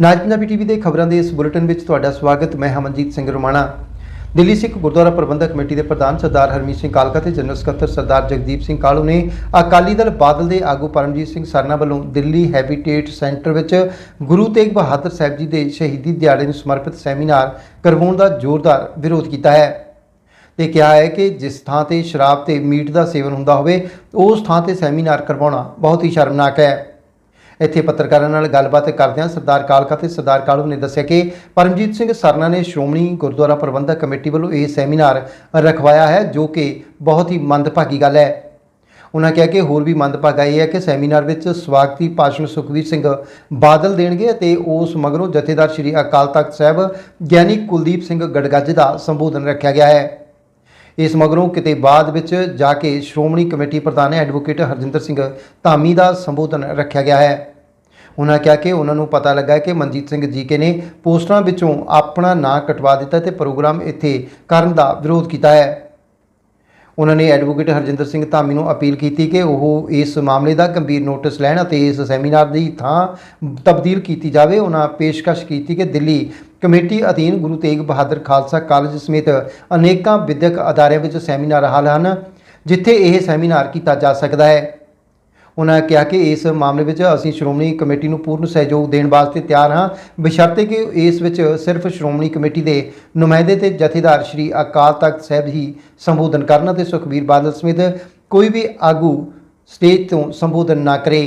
ਨਾਜ Punjabi TV ਦੇ ਖਬਰਾਂ ਦੇ ਇਸ ਬੁਲੇਟਿਨ ਵਿੱਚ ਤੁਹਾਡਾ ਸਵਾਗਤ। ਮੈਂ ਹਮਨਜੀਤ ਸਿੰਘ ਰੋਮਾਣਾ। ਦਿੱਲੀ ਸਿੱਖ ਗੁਰਦੁਆਰਾ ਪ੍ਰਬੰਧਕ ਕਮੇਟੀ ਦੇ ਪ੍ਰਧਾਨ ਸਰਦਾਰ ਹਰਮੀਤ ਸਿੰਘ ਕਾਲਕਾ ਤੇ ਜਨਰਲ ਸਕੱਤਰ ਸਰਦਾਰ ਜਗਦੀਪ ਸਿੰਘ ਕਾਲੂ ਨੇ ਅਕਾਲੀ ਦਲ ਬਾਦਲ ਦੇ ਆਗੂ ਪਰਮਜੀਤ ਸਿੰਘ ਸਰਨਾ ਵੱਲੋਂ ਦਿੱਲੀ ਹੈਬਿਟੇਟ ਸੈਂਟਰ ਵਿੱਚ ਗੁਰੂ ਤੇਗ ਬਹਾਦਰ ਸਾਹਿਬ ਜੀ ਦੇ ਸ਼ਹੀਦੀ ਦਿਹਾੜੇ ਨੂੰ ਸਮਰਪਿਤ ਸੈਮੀਨਾਰ ਕਰਵਾਉਣ ਦਾ ਜ਼ੋਰਦਾਰ ਵਿਰੋਧ ਕੀਤਾ ਹੈ ਤੇ ਕਿਹਾ ਹੈ ਕਿ ਜਿਸ ਥਾਂ ਤੇ ਸ਼ਰਾਬ ਤੇ ਮੀਟ ਦਾ ਸੇਵਨ ਹੁੰਦਾ ਹੋਵੇ, ਉਸ ਥਾਂ ਤੇ ਸੈਮੀਨਾਰ ਕਰਵਾਉਣਾ ਬਹੁਤ ਹੀ ਸ਼ਰਮਨਾਕ ਹੈ। ਇੱਥੇ ਪੱਤਰਕਾਰਾਂ ਨਾਲ ਗੱਲਬਾਤ ਕਰਦਿਆਂ ਸਰਦਾਰ ਕਾਲਕਾ ਤੇ ਸਰਦਾਰ ਕਾਲੂ ਨੇ ਦੱਸਿਆ ਕਿ ਪਰਮਜੀਤ ਸਿੰਘ ਸਰਨਾ ਨੇ ਸ਼੍ਰੋਮਣੀ ਗੁਰਦੁਆਰਾ ਪ੍ਰਬੰਧਕ ਕਮੇਟੀ ਵੱਲੋਂ ਇਹ ਸੈਮੀਨਾਰ ਰਖਵਾਇਆ ਹੈ, ਜੋ ਕਿ ਬਹੁਤ ਹੀ ਮੰਦਭਾਗੀ ਗੱਲ ਹੈ। ਉਹਨਾਂ ਕਿਹਾ ਕਿ ਹੋਰ ਵੀ ਮੰਦਭਾਗਾ ਇਹ ਹੈ ਕਿ ਸੈਮੀਨਾਰ ਵਿੱਚ ਸਵਾਗਤੀ ਭਾਸ਼ਣ ਸੁਖਵੀਰ ਸਿੰਘ ਬਾਦਲ ਦੇਣਗੇ ਅਤੇ ਉਸ ਮਗਰੋਂ ਜਥੇਦਾਰ ਸ੍ਰੀ ਅਕਾਲ ਤਖਤ ਸਾਹਿਬ, ਗਿਆਨੀ ਕੁਲਦੀਪ ਸਿੰਘ ਗੜਗੱਜ ਦਾ ਸੰਬੋਧਨ ਰੱਖਿਆ ਗਿਆ ਹੈ। ਇਸ ਮਗਰੋਂ ਕਿਤੇ ਬਾਅਦ ਵਿੱਚ ਜਾ ਕੇ ਸ਼੍ਰੋਮਣੀ ਕਮੇਟੀ ਪ੍ਰਧਾਨ ਐਡਵੋਕੇਟ ਹਰਜਿੰਦਰ ਸਿੰਘ ਧਾਮੀ ਦਾ ਸੰਬੋਧਨ ਰੱਖਿਆ ਗਿਆ ਹੈ। ਉਹਨਾਂ ਕਿਹਾ ਕਿ ਉਹਨਾਂ ਨੂੰ ਪਤਾ ਲੱਗਾ ਕਿ ਮਨਜੀਤ ਸਿੰਘ ਜੀਕੇ ਨੇ ਪੋਸਟਰਾਂ ਵਿੱਚੋਂ ਆਪਣਾ ਨਾਂ ਕਟਵਾ ਦਿੱਤਾ ਤੇ ਪ੍ਰੋਗਰਾਮ ਇੱਥੇ ਕਰਨ ਦਾ ਵਿਰੋਧ ਕੀਤਾ ਹੈ। ਉਹਨਾਂ ਨੇ ਐਡਵੋਕੇਟ ਹਰਜਿੰਦਰ ਸਿੰਘ ਧਾਮੀ ਨੂੰ ਅਪੀਲ ਕੀਤੀ ਕਿ ਉਹ ਇਸ ਮਾਮਲੇ ਦਾ ਗੰਭੀਰ ਨੋਟਿਸ ਲੈਣ ਅਤੇ ਇਸ ਸੈਮੀਨਾਰ ਦੀ ਥਾਂ ਤਬਦੀਲ ਕੀਤੀ ਜਾਵੇ। ਉਹਨਾਂ ਪੇਸ਼ਕਸ਼ ਕੀਤੀ ਕਿ ਦਿੱਲੀ ਕਮੇਟੀ ਅਧੀਨ ਗੁਰੂ ਤੇਗ ਬਹਾਦਰ ਖਾਲਸਾ ਕਾਲਜ ਸਮੇਤ ਅਨੇਕਾਂ ਵਿਦਿਅਕ ਅਦਾਰਿਆਂ ਵਿੱਚ ਸੈਮੀਨਾਰ ਹਾਲ ਹਨ, ਜਿੱਥੇ ਇਹ ਸੈਮੀਨਾਰ ਕੀਤਾ ਜਾ ਸਕਦਾ ਹੈ। ਉਹਨਾਂ ਕਿਹਾ ਕਿ ਇਸ ਮਾਮਲੇ ਵਿੱਚ ਅਸੀਂ ਸ਼੍ਰੋਮਣੀ ਕਮੇਟੀ ਨੂੰ ਪੂਰਨ ਸਹਿਯੋਗ ਦੇਣ ਵਾਸਤੇ ਤਿਆਰ ਹਾਂ। ਬਸ਼ਰਤੇ ਕਿ ਇਸ ਵਿੱਚ ਸਿਰਫ ਸ਼੍ਰੋਮਣੀ ਕਮੇਟੀ ਦੇ ਨੁਮਾਇੰਦੇ ਤੇ ਜਥੇਦਾਰ ਸ਼੍ਰੀ ਅਕਾਲ ਤਖਤ ਸਾਹਿਬ ਹੀ ਸੰਬੋਧਨ ਕਰਨ ਅਤੇ ਸੁਖਬੀਰ ਬਾਦਲ ਸਮੇਤ ਕੋਈ ਵੀ ਆਗੂ ਸਟੇਜ ਤੋਂ ਸੰਬੋਧਨ ਨਾ ਕਰੇ।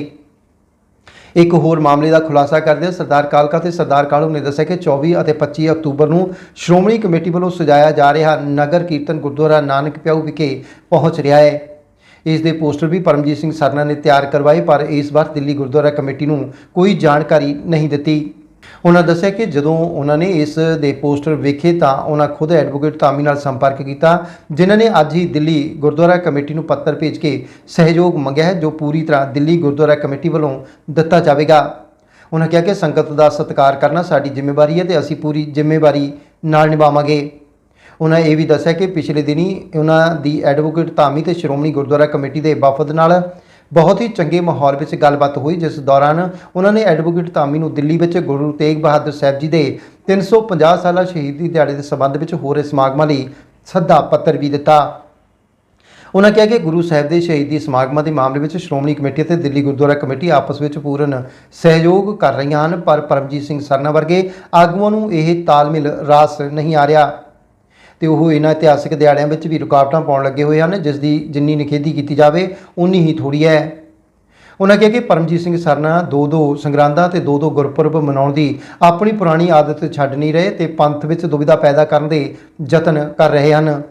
ਇੱਕ ਹੋਰ ਮਾਮਲੇ ਦਾ ਖੁਲਾਸਾ ਕਰਦੇ ਸਰਦਾਰ ਕਾਲਕਾ ਤੇ ਸਰਦਾਰ ਕਾਲੂ ਨੇ ਦੱਸਿਆ ਕਿ 24 ਅਤੇ 25 ਅਕਤੂਬਰ ਨੂੰ ਸ਼੍ਰੋਮਣੀ ਕਮੇਟੀ ਵੱਲੋਂ ਸਜਾਇਆ ਜਾ ਰਿਹਾ ਨਗਰ ਕੀਰਤਨ ਗੁਰਦੁਆਰਾ ਨਾਨਕ ਪਿਆਊ ਵਿਖੇ ਪਹੁੰਚ ਰਿਹਾ ਹੈ। ਇਸ ਦੇ ਪੋਸਟਰ ਵੀ ਪਰਮਜੀਤ ਸਿੰਘ ਸਰਨਾ ਨੇ ਤਿਆਰ ਕਰਵਾਏ, ਪਰ ਇਸ ਵਾਰ ਦਿੱਲੀ ਗੁਰਦੁਆਰਾ ਕਮੇਟੀ ਨੂੰ ਕੋਈ ਜਾਣਕਾਰੀ ਨਹੀਂ ਦਿੱਤੀ। ਉਹਨਾਂ ਦੱਸਿਆ ਕਿ ਜਦੋਂ ਉਹਨਾਂ ਨੇ ਇਸ ਦੇ ਪੋਸਟਰ ਵੇਖੇ ਤਾਂ ਉਹਨਾਂ ਖੁਦ ਐਡਵੋਕੇਟ ਧਾਮੀ ਨਾਲ ਸੰਪਰਕ ਕੀਤਾ, ਜਿਨ੍ਹਾਂ ਨੇ ਅੱਜ ਹੀ ਦਿੱਲੀ ਗੁਰਦੁਆਰਾ ਕਮੇਟੀ ਨੂੰ ਪੱਤਰ ਭੇਜ ਕੇ ਸਹਿਯੋਗ ਮੰਗਿਆ ਹੈ, ਜੋ ਪੂਰੀ ਤਰ੍ਹਾਂ ਦਿੱਲੀ ਗੁਰਦੁਆਰਾ ਕਮੇਟੀ ਵੱਲੋਂ ਦਿੱਤਾ ਜਾਵੇਗਾ। ਉਹਨਾਂ ਕਿਹਾ ਕਿ ਸੰਗਤ ਦਾ ਸਤਿਕਾਰ ਕਰਨਾ ਸਾਡੀ ਜ਼ਿੰਮੇਵਾਰੀ ਹੈ ਤੇ ਅਸੀਂ ਪੂਰੀ ਜ਼ਿੰਮੇਵਾਰੀ ਨਾਲ ਨਿਭਾਵਾਂਗੇ। ਉਹਨਾਂ ਇਹ ਵੀ ਦੱਸਿਆ ਕਿ ਪਿਛਲੇ ਦਿਨੀ ਉਹਨਾਂ ਦੀ ਐਡਵੋਕੇਟ ਧਾਮੀ ਤੇ ਸ਼੍ਰੋਮਣੀ ਗੁਰਦੁਆਰਾ ਕਮੇਟੀ ਦੇ ਵਫਦ ਨਾਲ ਬਹੁਤ ਹੀ ਚੰਗੇ ਮਾਹੌਲ ਵਿੱਚ ਗੱਲਬਾਤ ਹੋਈ, ਜਿਸ ਦੌਰਾਨ ਉਹਨਾਂ ਨੇ ਐਡਵੋਕੇਟ ਧਾਮੀ ਨੂੰ ਦਿੱਲੀ ਵਿੱਚ ਗੁਰੂ ਤੇਗ ਬਹਾਦਰ ਸਾਹਿਬ ਜੀ ਦੇ 350 ਸਾਲਾ ਸ਼ਹੀਦੀ ਦਿਹਾੜੇ ਦੇ ਸੰਬੰਧ ਵਿੱਚ ਹੋ ਰਹੇ ਸਮਾਗਮਾਂ ਲਈ ਸੱਦਾ ਪੱਤਰ ਵੀ ਦਿੱਤਾ। ਉਹਨਾਂ ਕਿਹਾ ਕਿ ਗੁਰੂ ਸਾਹਿਬ ਦੇ ਸ਼ਹੀਦੀ ਸਮਾਗਮਾਂ ਦੇ ਮਾਮਲੇ ਵਿੱਚ ਸ਼੍ਰੋਮਣੀ ਕਮੇਟੀ ਅਤੇ ਦਿੱਲੀ ਗੁਰਦੁਆਰਾ ਕਮੇਟੀ ਆਪਸ ਵਿੱਚ ਪੂਰਨ ਸਹਿਯੋਗ ਕਰ ਰਹੀਆਂ ਹਨ, ਪਰ ਪਰਮਜੀਤ ਸਿੰਘ ਸਰਨਾ ਵਰਗੇ ਆਗੂਆਂ ਨੂੰ ਇਹ ਤਾਲਮੇਲ ਰਾਸ ਨਹੀਂ ਆ ਰਿਹਾ। ਤੇ ਉਹ ਇਹਨਾਂ ਇਤਿਹਾਸਿਕ ਦਿਹਾੜਿਆਂ ਵਿੱਚ ਵੀ ਰੁਕਾਵਟਾਂ ਪਾਉਣ ਲੱਗੇ ਹੋਏ ਹਨ ਜਿਸ ਦੀ ਜਿੰਨੀ ਨਿਖੇਧੀ ਕੀਤੀ ਜਾਵੇ, ਉਨੀ ਹੀ ਥੋੜੀ ਹੈ। ਉਹਨਾਂ ਕਿਹਾ ਕਿ ਪਰਮਜੀਤ ਸਿੰਘ ਸਰਨਾ ਦੋ ਦੋ ਸੰਗਰਾਂਦਾਂ ਤੇ ਦੋ ਦੋ ਗੁਰਪੁਰਬ ਮਨਾਉਣ ਦੀ ਆਪਣੀ ਪੁਰਾਣੀ ਆਦਤ ਛੱਡ ਨਹੀਂ ਰਹੇ ਤੇ ਪੰਥ ਵਿੱਚ ਦੁਬਿਧਾ ਪੈਦਾ ਕਰਨ ਦੇ ਯਤਨ ਕਰ ਰਹੇ ਹਨ।